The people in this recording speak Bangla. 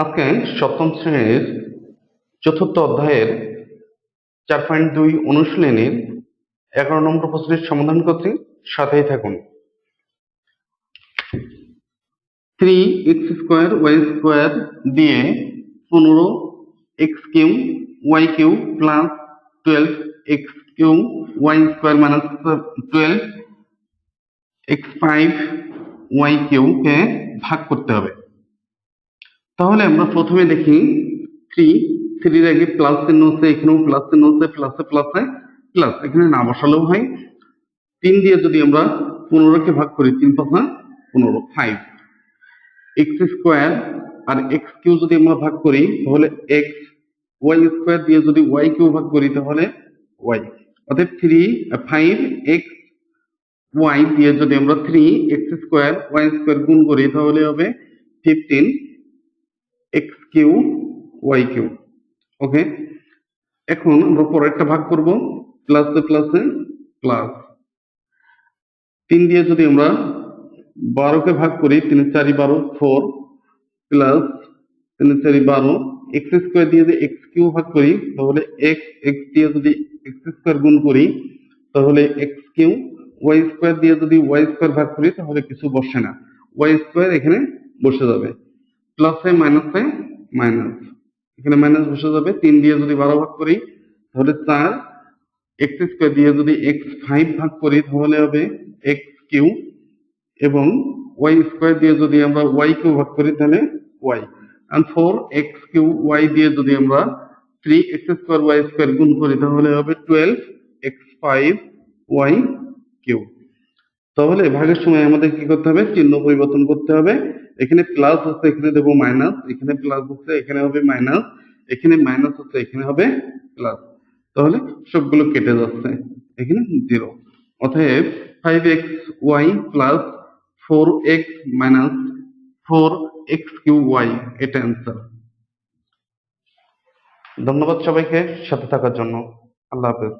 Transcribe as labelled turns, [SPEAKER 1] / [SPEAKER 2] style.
[SPEAKER 1] আজকে সপ্তম শ্রেণির চতুর্থ অধ্যায়ের চার পয়েন্ট দুই অনুশীলনীর এগারো নম্বর প্রশ্নের সমাধান করতে সাথেই থাকুন। Three x square y square দিয়ে পনেরো x cube y cube plus twelve x cube y square minus twelve x five y cube কে ভাগ করতে হবে। তাহলে আমরা প্রথমে দেখি থ্রি থ্রির আগে প্লাস চিহ্ন হচ্ছে, এখানেও প্লাস চিহ্ন হচ্ছে প্লাসে প্লাসে প্লাস এখানে না বসালেও হয়। তিন দিয়ে যদি আমরা পনেরোকে ভাগ করি, তিন পাঁচা পনেরো ফাইভ এক্স স্কোয়ার আর এক্স কিউ যদি আমরা ভাগ করি, তাহলে এক্স ওয়াই স্কোয়ার দিয়ে যদি ওয়াই কিউ ভাগ করি, তাহলে ওয়াই অর্থাৎ থ্রি ফাইভ এক্স ওয়াই দিয়ে যদি আমরা three x square y square গুণ করি, তাহলে হবে fifteen x cube y cube okay এখন আমরা পরেরটা ভাগ করব প্লাসে প্লাসে প্লাস তিন দিয়ে যদি আমরা বারোকে ভাগ করি তিন চারি বারো ফোর প্লাস তিন চারি বারো এক্স স্কোয়ার দিয়ে যদি এক্স কিউ ভাগ করি, তাহলে এক্স এক্স দিয়ে যদি এক্স স্কোয়ার গুণ করি, তাহলে এক্স কিউ ওয়াই স্কোয়ার দিয়ে যদি ওয়াই স্কোয়ার ভাগ করি, তাহলে কিছু বসে না। ওয়াই স্কোয়ার এখানে বসে যাবে। প্লাসে মাইনাসে মাইনাস এখানে মাইনাস বসে যাবে। তিন দিয়ে যদি বারো ভাগ করি, তাহলে চার এক্স স্কোয়ার দিয়ে যদি এক্স ফাইভ ভাগ করি, তাহলে হবে এক্স কিউ এবং ওয়াই স্কোয়ার দিয়ে যদি আমরা ওয়াই কিউ ভাগ করি, তাহলে y and four x cube y দিয়ে যদি আমরা three x square y square গুণ করি, তাহলে হবে twelve x five y cube তাহলে ভাগের সময় আমাদের কি করতে হবে? চিহ্ন পরিবর্তন করতে হবে। এখানে প্লাস হচ্ছে, এখানে দেবো মাইনাস এখানে প্লাস হচ্ছে, এখানে হবে মাইনাস এখানে মাইনাস হচ্ছে, এখানে হবে প্লাস তাহলে সবগুলো কেটে যাচ্ছে, এখানে জিরো অতএব five x y plus four x minus four x cube y এটা অ্যান্সার ধন্যবাদ সবাইকে, সাথে থাকার জন্য। আল্লাহ হাফেজ।